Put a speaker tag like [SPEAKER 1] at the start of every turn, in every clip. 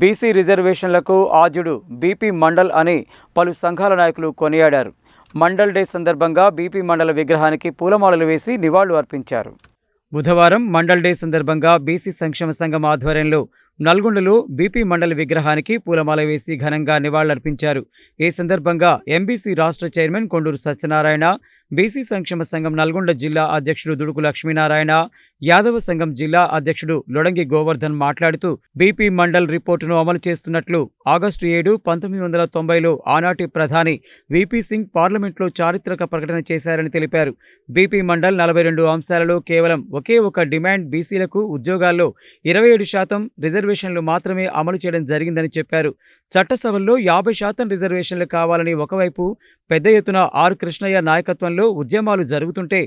[SPEAKER 1] BC రిజర్వేషన్లకు ఆద్యుడు BP mandal అని పలు సంఘాల నాయకులు కొనియాడారు. మండల్ డే సందర్భంగా బీపీ మండల విగ్రహానికి పూలమాలలు వేసి నివాళులు అర్పించారు బుధవారం మండల్ డే సందర్భంగా బీసీ సంక్షేమ సంఘం ఆధ్వర్యంలో నల్గొండలో బీపీ మండలి విగ్రహానికి పూలమాల వేసి ఘనంగా నివాళులర్పించారు. ఈ సందర్భంగా ఎంబీసీ రాష్ట్ర చైర్మన్ కొండూరు సత్యనారాయణ బీసీ సంక్షేమ సంఘం నల్గొండ జిల్లా అధ్యక్షుడు దుడుకు లక్ష్మీనారాయణ యాదవ సంఘం జిల్లా అధ్యక్షుడు లొడంగి గోవర్ధన్ మాట్లాడుతూ బీపీ మండల్ రిపోర్టును అమలు చేస్తున్నట్లు ఆగస్టు ఏడు పంతొమ్మిది వందల తొంభైలో ఆనాటి ప్రధాని వీపీ సింగ్ పార్లమెంట్లో చారిత్రక ప్రకటన చేశారని తెలిపారు. బీపీ మండల్ నలభై రెండు అంశాలలో కేవలం ఒకే ఒక డిమాండ్ బీసీలకు ఉద్యోగాల్లో ఇరవై ఏడు శాతం రిజర్వ్ రిజర్వేషన్లు మాత్రమే అమలు చేయడం జరిగిందని చెప్పారు. చట్టసభల్లో యాభై శాతం రిజర్వేషన్లు కావాలని ఒకవైపు పెద్ద ఎత్తున ఆర్ కృష్ణయ్య నాయకత్వంలో ఉద్యమాలు జరుగుతుంటే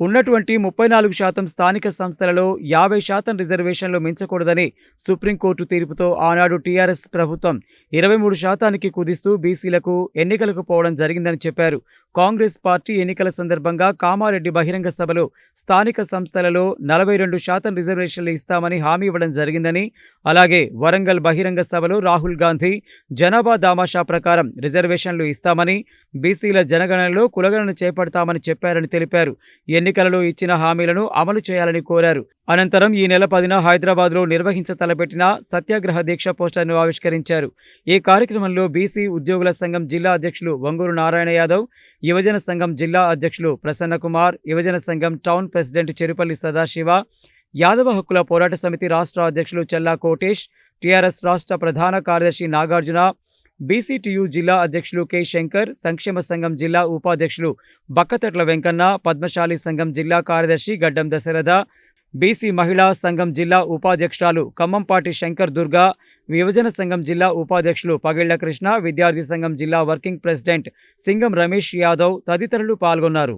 [SPEAKER 1] ఉన్నటువంటి ముప్పై నాలుగు శాతం స్థానిక సంస్థలలో యాభై శాతం రిజర్వేషన్లు మించకూడదని సుప్రీంకోర్టు తీర్పుతో ఆనాడు టీఆర్ఎస్ ప్రభుత్వం ఇరవై మూడు శాతానికి కుదిస్తూ బీసీలకు ఎన్నికలకు పోవడం జరిగిందని చెప్పారు. కాంగ్రెస్ పార్టీ ఎన్నికల సందర్భంగా కామారెడ్డి బహిరంగ సభలో స్థానిక సంస్థలలో నలభై రెండు శాతం రిజర్వేషన్లు ఇస్తామని హామీ ఇవ్వడం జరిగిందని అలాగే వరంగల్ బహిరంగ సభలో రాహుల్ గాంధీ జనాభా దామాషా ప్రకారం రిజర్వేషన్లు ఇస్తామని బీసీల జనగణనలో కులగణన చేపడతామని చెప్పారని తెలిపారు. ఎన్ని ఎన్నికలలో ఇచ్చిన హామీలను అమలు చేయాలని కోరారు. అనంతరం ఈ నెల పదిన హైదరాబాద్లో నిర్వహించ తలపెట్టిన సత్యాగ్రహ దీక్ష పోస్టర్ను ఆవిష్కరించారు. ఈ కార్యక్రమంలో బీసీ ఉద్యోగుల సంఘం జిల్లా అధ్యక్షులు వంగూరు నారాయణ యాదవ్ యువజన సంఘం జిల్లా అధ్యక్షులు ప్రసన్నకుమార్ యువజన సంఘం టౌన్ ప్రెసిడెంట్ చెరుపల్లి సదాశివ యాదవ హక్కుల పోరాట సమితి రాష్ట్ర అధ్యక్షులు చల్లా కోటేష్ టీఆర్ఎస్ రాష్ట్ర ప్రధాన కార్యదర్శి నాగార్జున బీసీటీయూ జిల్లా అధ్యక్షులు కె శంకర్ సంక్షేమ సంఘం జిల్లా ఉపాధ్యక్షులు బక్కతట్ల వెంకన్న పద్మశాలి సంఘం జిల్లా కార్యదర్శి గడ్డం దశరథ బీసీ మహిళా సంఘం జిల్లా ఉపాధ్యక్షురాలు ఖమ్మంపాటి శంకర్ దుర్గా విభజన సంఘం జిల్లా ఉపాధ్యక్షులు పగిళ్ళ కృష్ణ విద్యార్థి సంఘం జిల్లా వర్కింగ్ ప్రెసిడెంట్ సింగం రమేష్ యాదవ్ తదితరులు పాల్గొన్నారు.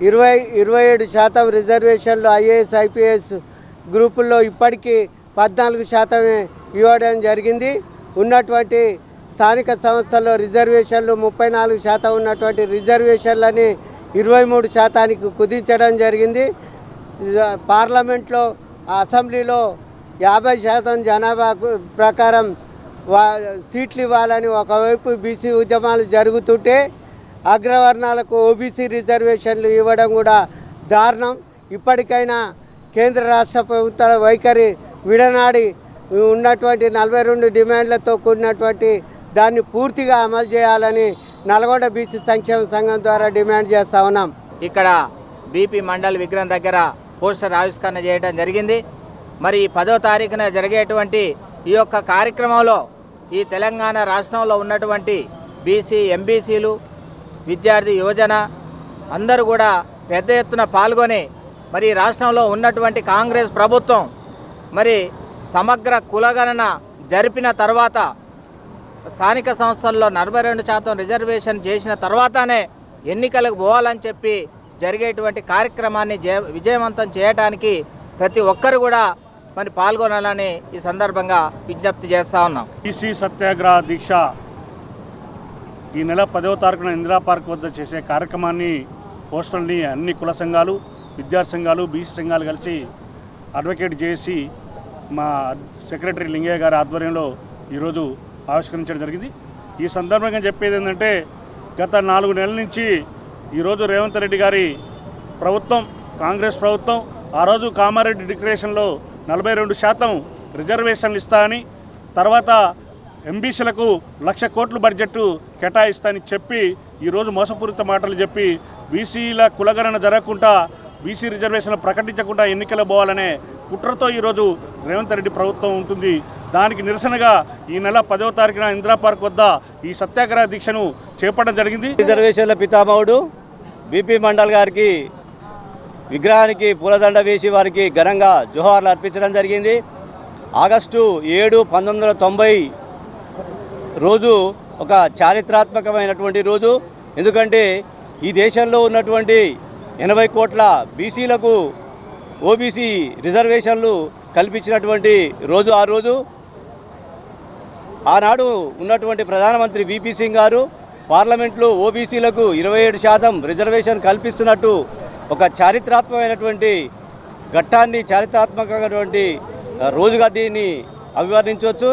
[SPEAKER 2] ఇరవై ఇరవై ఏడు శాతం రిజర్వేషన్లు ఐఏఎస్ ఐపీఎస్ గ్రూపుల్లో ఇప్పటికీ పద్నాలుగు శాతమే ఇవ్వడం జరిగింది. ఉన్నటువంటి స్థానిక సంస్థల్లో రిజర్వేషన్లు ముప్పై నాలుగు శాతం ఉన్నటువంటి రిజర్వేషన్లని ఇరవై మూడు శాతానికి కుదించడం జరిగింది. పార్లమెంట్లో అసెంబ్లీలో యాభై శాతం జనాభా ప్రకారం వా సీట్లు ఇవ్వాలని ఒకవైపు బీసీ ఉద్యమాలు జరుగుతుంటే అగ్రవర్ణాలకు ఓబీసీ రిజర్వేషన్లు ఇవ్వడం కూడా దారుణం. ఇప్పటికైనా కేంద్ర రాష్ట్ర ప్రభుత్వాల వైఖరి విడనాడి ఉన్నటువంటి నలభై రెండు డిమాండ్లతో కూడినటువంటి దాన్ని పూర్తిగా అమలు చేయాలని నల్గొండ బీసీ సంక్షేమ సంఘం ద్వారా డిమాండ్ చేస్తా ఉన్నాం.
[SPEAKER 3] ఇక్కడ బీపీ మండల్ విగ్రహం దగ్గర పోస్టర్ ఆవిష్కరణ చేయడం జరిగింది. మరి ఈ పదో తారీఖున జరిగేటువంటి ఈ యొక్క కార్యక్రమంలో ఈ తెలంగాణ రాష్ట్రంలో ఉన్నటువంటి బీసీ ఎంబీసీలు విద్యార్థి యువజన అందరూ కూడా పెద్ద ఎత్తున పాల్గొని మరి రాష్ట్రంలో ఉన్నటువంటి కాంగ్రెస్ ప్రభుత్వం మరి సమగ్ర కులగణన జరిపిన తర్వాత స్థానిక సంస్థల్లో నలభై రెండు శాతం రిజర్వేషన్ చేసిన తర్వాతనే ఎన్నికలకు పోవాలని చెప్పి జరిగేటువంటి కార్యక్రమాన్ని విజయవంతం చేయడానికి ప్రతి ఒక్కరు కూడా మరి పాల్గొనాలని ఈ సందర్భంగా విజ్ఞప్తి చేస్తా ఉన్నాం.
[SPEAKER 4] ఈసీ సత్యాగ్రహ దీక్ష ఈ నెల పదవ తారీఖున ఇందిరా పార్క్ వద్ద చేసే కార్యక్రమాన్ని పోస్టల్ని అన్ని కుల సంఘాలు విద్యార్థి సంఘాలు బీసీ సంఘాలు కలిసి అడ్వకేట్ చేసి మా సెక్రటరీ లింగయ్య గారి ఆధ్వర్యంలో ఈరోజు ఆవిష్కరించడం జరిగింది. ఈ సందర్భంగా చెప్పేది ఏంటంటే గత నాలుగు నెలల నుంచి ఈరోజు రేవంత్ రెడ్డి గారి ప్రభుత్వం కాంగ్రెస్ ప్రభుత్వం ఆ రోజు కామారెడ్డి డిక్లరేషన్లో నలభై రెండు శాతం రిజర్వేషన్లు ఇస్తానని తర్వాత ఎంబీసీలకు లక్ష కోట్ల బడ్జెట్ కేటాయిస్తాయని చెప్పి ఈరోజు మోసపూరిత మాటలు చెప్పి బీసీల కులగణన జరగకుండా బీసీ రిజర్వేషన్లు ప్రకటించకుండా ఎన్నికలు పోవాలనే కుట్రతో ఈరోజు రేవంత్ రెడ్డి ప్రభుత్వం ఉంటుంది. దానికి నిరసనగా ఈ నెల పదవ తారీఖున ఇందిరా పార్క్ వద్ద ఈ సత్యాగ్రహ దీక్షను చేపట్టడం జరిగింది.
[SPEAKER 5] రిజర్వేషన్ల పితామహుడు బీపీ మండల్ గారికి విగ్రహానికి పూలదండ వేసి వారికి ఘనంగా జోహార్లు అర్పించడం జరిగింది. ఆగస్టు ఏడు పంతొమ్మిది వందల తొంభై రోజు ఒక చారిత్రాత్మకమైనటువంటి రోజు. ఎందుకంటే ఈ దేశంలో ఉన్నటువంటి ఎనభై కోట్ల బీసీలకు ఓబీసీ రిజర్వేషన్లు కల్పించినటువంటి రోజు ఆ రోజు. ఆనాడు ఉన్నటువంటి ప్రధానమంత్రి బీపీ సింగ్ గారు పార్లమెంట్లో ఓబీసీలకు ఇరవై ఏడు శాతం రిజర్వేషన్ కల్పిస్తున్నట్టు ఒక చారిత్రాత్మకమైనటువంటి ఘట్టాన్ని చారిత్రాత్మకమైనటువంటి రోజుగా దీన్ని అభివర్ణించవచ్చు.